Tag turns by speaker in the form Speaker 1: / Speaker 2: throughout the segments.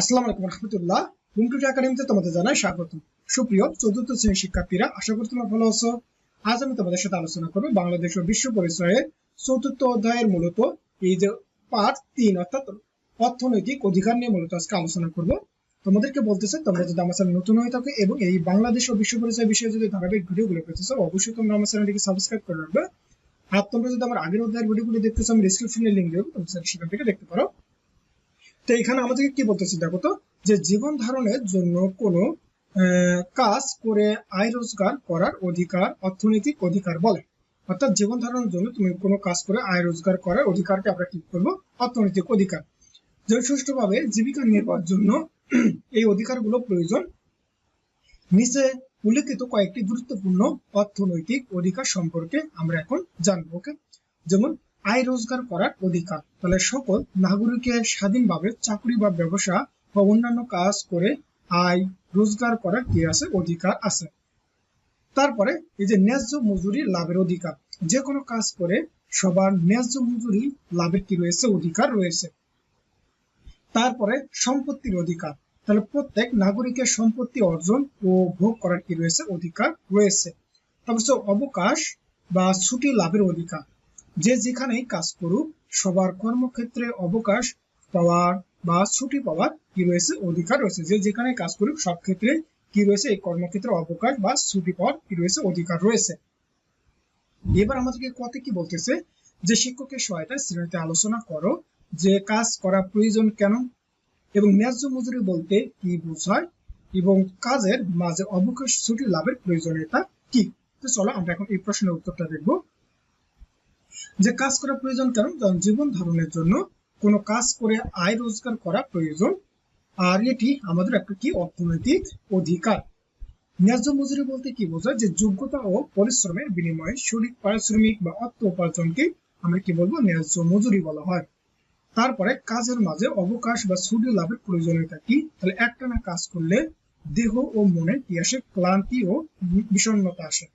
Speaker 1: আসসালামু আলাইকুম রহমতুল্লাহ। হুমটুটি একাডেমিতে তোমাদের জানাই স্বাগত সুপ্রিয় চতুর্থ শ্রেণির শিক্ষার্থীরা, আশা করি তোমরা ভালো আছো। আজ আমি তোমাদের সাথে আলোচনা করব বাংলাদেশ ও বিশ্ব পরিচয়ের চতুর্থ অধ্যায়ের মূলত এই যে পার্ট তিন, অর্থাৎ অর্থনৈতিক অধিকার নিয়ে মূলত আজকে আলোচনা করব। তোমাদেরকে বলতেছে, তোমরা যদি আমার নতুন হয়ে থাকো এবং এই বাংলাদেশ ও বিশ্ব পরিচয় বিষয়ে যদি ধারাবাহিক ভিডিওগুলো পেতে চাও, অবশ্যই তোমরা আমার চ্যানেলটিকে সাবস্ক্রাইব করে রাখবে। আর তোমরা যদি আমার আগের অধ্যায়ের ভিডিওগুলো দেখতে চাও, আমি ডিসক্রিপশনে লিঙ্ক দেবো, তোমরা সেখান থেকে দেখতে পারো। তো এখানে আমাদেরকে কি বলতেছে দেখো তো, যে জীবন ধারণের জন্য কোনো কাজ করে আয় রোজগার করার অধিকার, অর্থনৈতিক অধিকার বলে। অর্থাৎ জীবন ধারণের জন্য তুমি কোনো কাজ করে আয় রোজগার করার অধিকারকে আমরা কি করব অর্থনৈতিক অধিকার। যে সুষ্ঠুভাবে জীবিকা নির্বাহের জন্য এই অধিকারগুলো প্রয়োজন। নিচে উল্লেখিত কয়েকটি গুরুত্বপূর্ণ অর্থনৈতিক অধিকার সম্পর্কে আমরা এখন জানব, ওকে? যেমন আয় রোজগার করার অধিকার। তাহলে সকল নাগরিকের স্বাধীনভাবে চাকরি বা ব্যবসা বা অন্যান্য কাজ করে আয় রোজগার করার কি আছে অধিকার আছে। তারপরে এই যে ন্যায্য মজুরি, লাভের অধিকার। যে কোনো কাজ করে সবার ন্যায্য মজুরি, লাভের কি রয়েছে অধিকার রয়েছে। তারপরে সম্পত্তির অধিকার। তাহলে প্রত্যেক নাগরিকের সম্পত্তি অর্জন ও ভোগ করার কি রয়েছে অধিকার রয়েছে। তারপর অবকাশ বা ছুটি লাভের অধিকার। যে যেখানেই কাজ করুক, সবার কর্মক্ষেত্রে অবকাশ পাওয়ার বা ছুটি পাওয়ার কি রয়েছে? অধিকার রয়েছে। যে যেখানে কাজ করুক, সব ক্ষেত্রে কি রয়েছে? এই কর্মক্ষেত্রে অবকাশ বা ছুটি পাওয়ার কি রয়েছে? অধিকার রয়েছে। এবার আমাদেরকে কত কি বলতেছে? যে শিক্ষকের সহায়তায় শ্রেণীতে আলোচনা করো, যে কাজ করা প্রয়োজন কেন? এবং ন্যায্য মজুরি বলতে কি বোঝায়? এবং কাজের মাঝে অবকাশ, ছুটি, লাভের প্রয়োজনীয়তা কি? তো চলো আমরা এখন এই প্রশ্নের উত্তরটা দেখব। যে কাজ করা প্রয়োজন কেন? কারণ জীবন ধারণের জন্য কোনো কাজ করে আয় রোজগার করা প্রয়োজন। আর এটি আমাদের একটা কি? অর্থনৈতিক অধিকার। ন্যায্য মজুরি বলতে কি বোঝায়? যে যোগ্যতা ও পরিশ্রমের বিনিময়ে শরীর, পারিশ্রমিক বা অর্থ উপার্জনকে আমরা কি বলব? ন্যায্য মজুরি বলা হয়। তারপরে কাজের মাঝে অবকাশ বা ছুটি লাভের প্রয়োজনীয়তা কি? তাহলে একটানা কাজ করলে দেহ ও মনে কি আসে? ক্লান্তি ও বিষণ্ণতা আসে।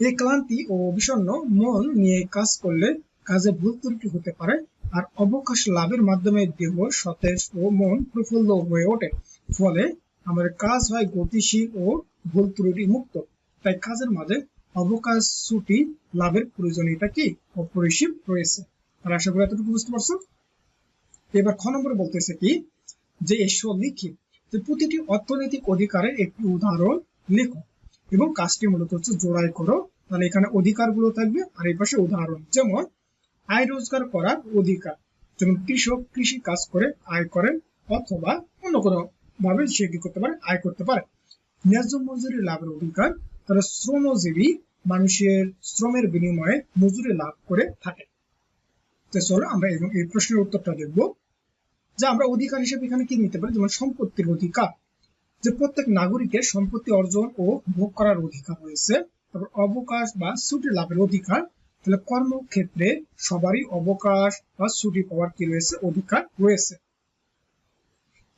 Speaker 1: এই ক্লান্তি ও বিষণ্ণ মন নিয়ে কাজ করলে কাজে ভুল ত্রুটি হতে পারে আর অবকাশ লাভের মাধ্যমে দেহ, সতেজ ও মন প্রফুল্ল হয়ে ওঠে। ফলে আমাদের কাজ হয় গতিশীল ও ভুল ত্রুটি মুক্ত। তাই কাজের মাঝে অবকাশ ছুটি লাভের প্রয়োজনীয়তা কি অপরিসীম রয়েছে। আর আশা করি এতটুকু বুঝতে পারছ? এবার খ নম্বরে বলতেছে কি যে এসব লিখি। যে প্রতিটি অর্থনৈতিক অধিকারের একটি উদাহরণ লেখো। এবং কাজটি মূলত হচ্ছে জোড়াই করো। তাহলে এখানে অধিকারগুলো থাকবে আর এই পাশে উদাহরণ। যেমন, আয় রোজগার করার অধিকার। যেমন কৃষক কৃষি কাজ করে, আয় করেন, অথবা অন্য কোনো ভাবে সে কি করতে পারে, আয় করতে পারে। ন্যায্য মজুরি লাভের অধিকার তারা শ্রমজীবী মানুষের শ্রমের বিনিময়ে মজুরি লাভ করে থাকে। তো চলো আমরা এবং এই প্রশ্নের উত্তরটা দেখব। যে আমরা অধিকার হিসেবে এখানে কি নিতে পারি? যেমন সম্পত্তির অধিকার। যে প্রত্যেক নাগরিকের সম্পত্তি অর্জন ও ভোগ করার অধিকার রয়েছে। তারপর অবকাশ বা ছুটি লাভের অধিকার। তাহলে কর্মক্ষেত্রে সবারই অবকাশ বা ছুটি পাওয়ার কি রয়েছে? অধিকার রয়েছে।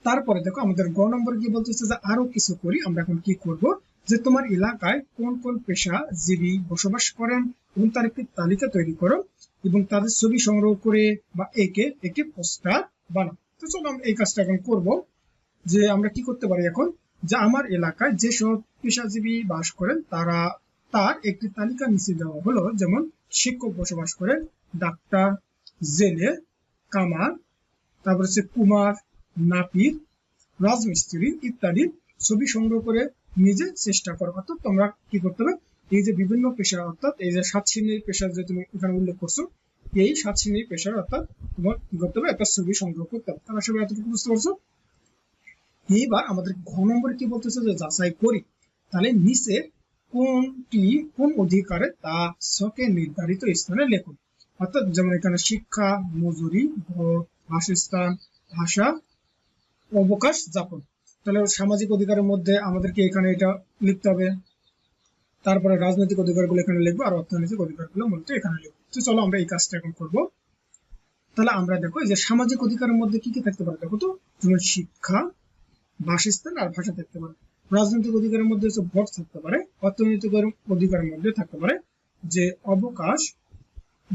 Speaker 1: তারপরে দেখো, আমাদের গ নম্বর কি বলতেছে যে আরও কিছু করি, আমরা এখন কি করব? যে তোমার এলাকায় কোন কোন পেশা পেশাজীবী বসবাস করেন এবং তার একটি তালিকা তৈরি করো এবং তাদের ছবি সংগ্রহ করে বা একে একটি পোস্টার বানাও। তো চলো আমরা এই কাজটা এখন করব। যে আমরা কি করতে পারি এখন? যে আমার এলাকায় যেসব পেশাজীবী বাস করেন, তারা তার একটি তালিকা নিচে দেওয়া হলো, যেমন শিক্ষক বসবাস করেন, ডাক্তার, জেলে, কামার, তারপর হচ্ছে কুমার, নাপিত, রাজমিস্ত্রি ইত্যাদি ছবি সংগ্রহ করে নিজে চেষ্টা করো। অর্থাৎ তোমরা কি করতে হবে? এই যে বিভিন্ন পেশা, অর্থাৎ এই যে সাত শ্রেণির পেশা যে তুমি এখানে উল্লেখ করছ, এই সাত শ্রেণির পেশার অর্থাৎ তোমার কি করতে হবে? একটা ছবি সংগ্রহ করতে হবে। তারা সবাই এতটুকু বুঝতে পারছ? এইবার আমাদের ঘ নম্বরে কি বলতেছে যে যাচাই করি। তাহলে নিচে কোনটি কোন অধিকারে তা ছকে নির্ধারিত স্থানে লেখুন অর্থাৎ যেমন এখানে শিক্ষা, মজুরি বাসস্থান, ভাষা, অবকাশ যাপন। তাহলে সামাজিক অধিকারের মধ্যে আমাদেরকে এখানে এটা লিখতে হবে। তারপরে রাজনৈতিক অধিকারগুলো এখানে লিখব আর অর্থনৈতিক অধিকারগুলো মূলত এখানে লিখব। তো চলো আমরা এই কাজটা এখন করব। তাহলে আমরা দেখো এই যে সামাজিক অধিকারের মধ্যে কি কি থাকতে পারে দেখো তো? যেমন শিক্ষা বাসস্থান আর ভাষা থাকতে পারে। রাজনৈতিক অধিকারের মধ্যে হচ্ছে ভোট থাকতে পারে, অর্থনৈতিক অধিকারের মধ্যে থাকতে পারে যে অবকাশ,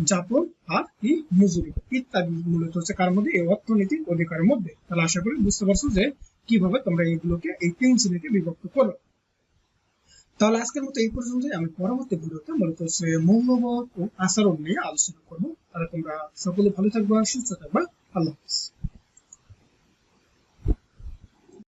Speaker 1: যাপন আর ই মজুরি ইত্যাদি মূলত হচ্ছে কার মধ্যে? এই অর্থনৈতিক অধিকারের মধ্যে। তাহলে আশা করি বুঝতে পারছ যে কীভাবে তোমরা এইগুলোকে, এই তিন শ্রেণীতে বিভক্ত করো। তাহলে আজকের মতো এই পর্যন্তই। আমি পরবর্তী ভিডিওতে মূলত হচ্ছে মৌলবোধ ও আচরণ নিয়ে আলোচনা করব। তাহলে তোমরা সকলে ভালো থাকবা, সুস্থ থাকবা। আল্লাহ হাফিজ।